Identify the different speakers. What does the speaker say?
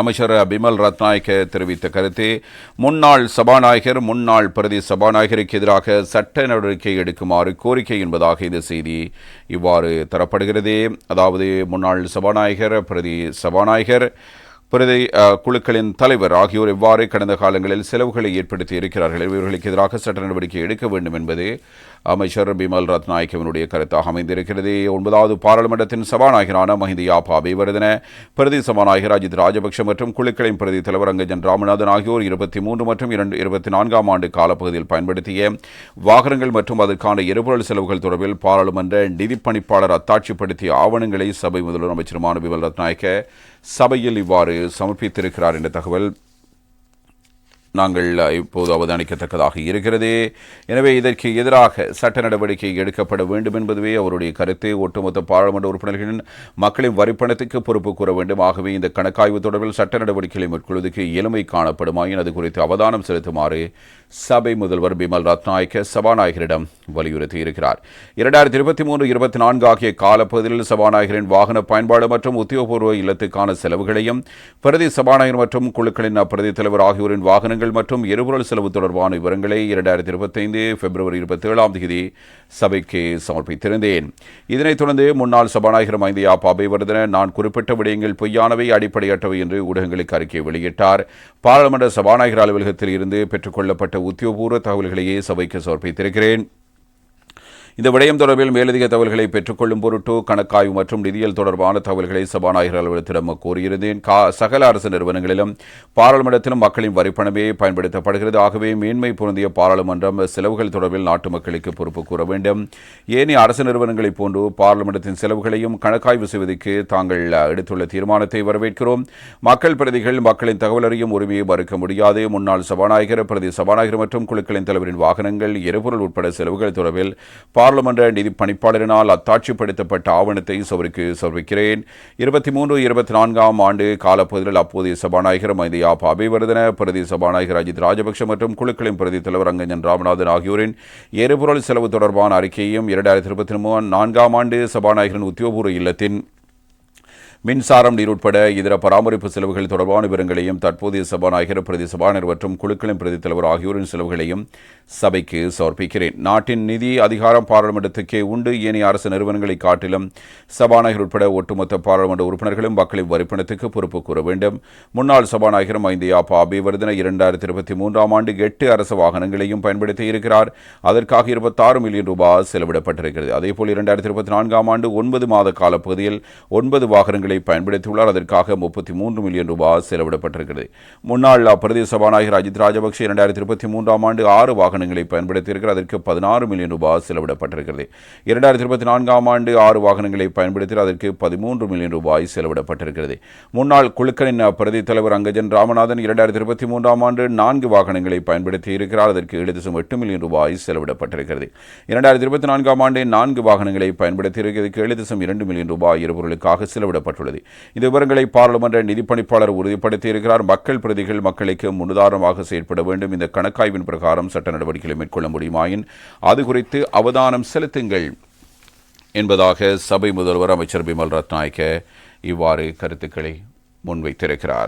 Speaker 1: அமைச்சர் பிமல் ரத்நாயக்க தெரிவித்த கருத்து முன்னாள் சபாநாயகர் முன்னாள் பிரதி சபாநாயகருக்கு எதிராக சட்ட நடவடிக்கை எடுக்குமாறு கோரிக்கை என்பதாக இந்த செய்தி இவ்வாறு தரப்படுகிறது. அதாவது முன்னாள் சபாநாயகர் பிரதி சபாநாயகர் பிரதி குழுக்களின் தலைவர் ஆகியோர் இவ்வாறு கடந்த காலங்களில் செலவுகளை ஏற்படுத்தி இருக்கிறார்கள். இவர்களுக்கு எதிராக சட்ட நடவடிக்கை எடுக்க வேண்டும் என்பது அமைச்சர் பிமல் ரத்நாயக்கவினுடைய கருத்தாக அமைந்திருக்கிறது. ஒன்பதாவது பாராளுமன்றத்தின் சபாநாயகரான மஹிந்த யாப்பா அபிவர்தன பிரதி சபாநாயகர் அஜித் ராஜபக்ஷ மற்றும் குழுக்களின் பிரதி தலைவர் அங்கஜன் ராமநாதன் ஆகியோர் இருபத்தி மூன்று மற்றும் இரண்டு இருபத்தி நான்காம் ஆண்டு காலப்பகுதியில் பயன்படுத்திய வாகனங்கள் மற்றும் அதற்கான எரிபொருள் செலவுகள் தொடர்பில் பாராளுமன்ற நிதிப் பணிப்பாளர் அத்தாட்சிப்படுத்திய ஆவணங்களை சபை முதல்வர் அமைச்சருமான பிமல் ரத்நாயக்க சபையில் இவ்வாறு சமர்ப்பித்திருக்கிறார் என்ற தகவல் நாங்கள் இப்போது அவதானிக்கத்தக்கதாக இருக்கிறது. எனவே இதற்கு எதிராக சட்ட நடவடிக்கை எடுக்கப்பட வேண்டும் என்பதுவே அவருடைய கருத்து. ஒட்டுமொத்த பாராளுமன்ற உறுப்பினர்களின் மக்களின் வரிப்பணத்துக்கு பொறுப்பு கூற வேண்டும். ஆகவே இந்த கணக்காய்வு தொடர்பில் சட்ட நடவடிக்கைகளை மேற்கொள்வதற்கு இயலுமை காணப்படுமாயின் அது குறித்து அவதானம் செலுத்துமாறு சபை முதல்வர் பிமல் ரத்நாயக்க சபாநாயகரிடம் வலியுறுத்தி இருக்கிறார் இரண்டாயிரத்தி இருபத்தி மூன்று இருபத்தி நான்கு ஆகிய காலப்பகுதியில் சபாநாயகரின் வாகன பயன்பாடு மற்றும் உத்தியோகபூர்வ இல்லத்துக்கான செலவுகளையும் பிரதி சபாநாயகர் மற்றும் குழுக்களின் அப்பிரதி தலைவர் ஆகியோரின் வாகனங்கள் மற்றும் எரிபொருள் செலவு தொடர்பான விவரங்களை இரண்டாயிரத்தி இருபத்தைந்து பிப்ரவரி இருபத்தி ஏழாம் தேதி சபைக்கு சமர்ப்பித்திருந்தேன். இதனைத் தொடர்ந்து முன்னாள் சபாநாயகர் மைந்தியா பாபேவர்தன நான் குறிப்பிட்ட விடயங்கள் பொய்யானவை அடிப்படையற்றவை என்று ஊடகங்களுக்கு அறிக்கை வெளியிட்டார். பாராளுமன்ற சபாநாயகர் அலுவலகத்தில் இருந்து பெற்றுக்கொள்ளப்பட்ட உத்தியோகபூர்வ தகவல்களையே சபைக்கு சமர்ப்பித்திருக்கிறேன். இந்த விடயம் தொடர்பில் மேலதிக தகவல்களை பெற்றுக்கொள்ளும் பொருட்டு கணக்காய்வு மற்றும் நிதியியல் தொடர்பான தகவல்களை சபாநாயகர் அலுவலகத்திடம் கோரியிருந்தேன். கா சகல அரசு நிறுவனங்களிலும் பாராளுமன்றத்திலும் மக்களின் வரிப்பணமே பயன்படுத்தப்படுகிறது. ஆகவே மேன்மை பொருந்திய பாராளுமன்றம் செலவுகள் தொடர்பில் நாட்டு மக்களுக்கு பொறுப்பு கூற வேண்டும். ஏனைய அரசு நிறுவனங்களைப் போன்று பாராளுமன்றத்தின் செலவுகளையும் கணக்காய்வு செய்வதற்கு தாங்கள் எடுத்துள்ள தீர்மானத்தை வரவேற்கிறோம். மக்கள் பிரதிகள் மக்களின் தகவல் அறியும் உரிமையை மறுக்க முடியாது. முன்னாள் சபாநாயகர் பிரதி சபாநாயகர் மற்றும் குழுக்களின் தலைவரின் வாகனங்கள் எரிபொருள் உட்பட செலவுகள் தொடர்பில் பாராளுமன்ற நிதி பணிப்பாளரினால் அத்தாட்சிப்படுத்தப்பட்ட ஆவணத்தை சபைக்கு சமர்ப்பிக்கிறேன். இருபத்தி மூன்று இருபத்தி நான்காம் ஆண்டு காலப்பகுதியில் அப்போதைய சபாநாயகர் மைந்தியா அபிவர்தன பிரதி சபாநாயகர் அஜித் ராஜபக்ஷ மற்றும் குழுக்களின் பிரதி தலைவர் அங்கஞ்சன் ராமநாதன் ஆகியோரின் எரிபொருள் செலவு தொடர்பான அறிக்கையையும் இரண்டாயிரத்தி இருபத்தி நான்காம் ஆண்டு சபாநாயகரின் உத்தியோகபூர்வ இல்லத்தின் மின்சாரம் நீர் உட்பட இதர பராமரிப்பு செலவுகள் தொடர்பான விவரங்களையும் தற்போதைய சபாநாயகர் பிரதி சபாநாயகர் மற்றும் குழுக்களின் பிரதி தலைவர் ஆகியோரின் செலவுகளையும் சபைக்கு சமர்ப்பிக்கிறேன். நாட்டின் நிதி அதிகாரம் பாராளுமன்றத்துக்கே உண்டு. ஏனைய அரசு நிறுவனங்களை காட்டிலும் சபாநாயகர் உட்பட ஒட்டுமொத்த பாராளுமன்ற உறுப்பினர்களும் மக்களின் வரிப்பணத்துக்கு பொறுப்பு கூற வேண்டும். முன்னாள் சபாநாயகர் மைந்தியா பாபிவர்தன இரண்டாயிரத்தி இருபத்தி மூன்றாம் ஆண்டு எட்டு அரசு வாகனங்களையும் பயன்படுத்தி இருக்கிறார். அதற்காக இருபத்தாறு மில்லியன் ரூபாய் செலவிடப்பட்டிருக்கிறது. அதேபோல் இரண்டாயிரத்தி இருபத்தி நான்காம் ஆண்டு ஒன்பது மாத காலப்பகுதியில் ஒன்பது வாகனங்களை பயன்படுத்தியுள்ளார். அதற்காக முப்பத்தி மூன்று மில்லியன் ரூபாய் செலவிடப்பட்டிருக்கிறது. முன்னாள் பிரதேச சபாநாயகர் அஜித் ராஜபக்சே இரண்டாயிரத்தி இருபத்தி மூன்றாம் ஆண்டு ஆறு வாகனங்களை பயன்படுத்தியிருக்கிறார். அதற்கு பதினாறு மில்லியன் ரூபாய் செலவிடப்பட்டிருக்கிறது. இரண்டாயிரத்தி இருபத்தி நான்காம் ஆண்டு ஆறு வாகனங்களை பயன்படுத்தி அதற்கு பதிமூன்று மில்லியன் ரூபாய் செலவிடப்பட்டிருக்கிறது. முன்னாள் குழுக்களின் பிரதி தலைவர் அங்கஜன் ராமநாதன் இரண்டாயிரத்தி இருபத்தி மூன்றாம் ஆண்டு நான்கு வாகனங்களை பயன்படுத்தி இருக்கிறார் அதற்கு ஏழு தசம் எட்டு மில்லியன் ரூபாய் செலவிடப்பட்டிருக்கிறது. இரண்டாயிரத்தி இருபத்தி நான்காம் ஆண்டு நான்கு வாகனங்களை பயன்படுத்தி இருக்கிறதுக்கு ஏழு தசம் இரண்டு மில்லியன் ரூபாய் எரிபொருளுக்காக செலவிடப்பட்டுள்ளது. இந்த விவரங்களை பாராளுமன்ற நிதிப்பணிப்பாளர் உறுதிப்படுத்தியிருக்கிறார். மக்கள் பிரதிகள் மக்களுக்கு முன்னுதாரணமாக செயற்பட வேண்டும். இந்த கணக்காய்வின் பிரகாரம் சட்ட நடவடிக்கைகளை மேற்கொள்ள முடியுமாயின் அது குறித்து அவதானம் செலுத்துங்கள் என்பதாக சபை முதல்வர் அமைச்சர் பிமல் ரத்நாயக்க இவ்வாறு கருத்துக்களை முன்வைத்திருக்கிறார்.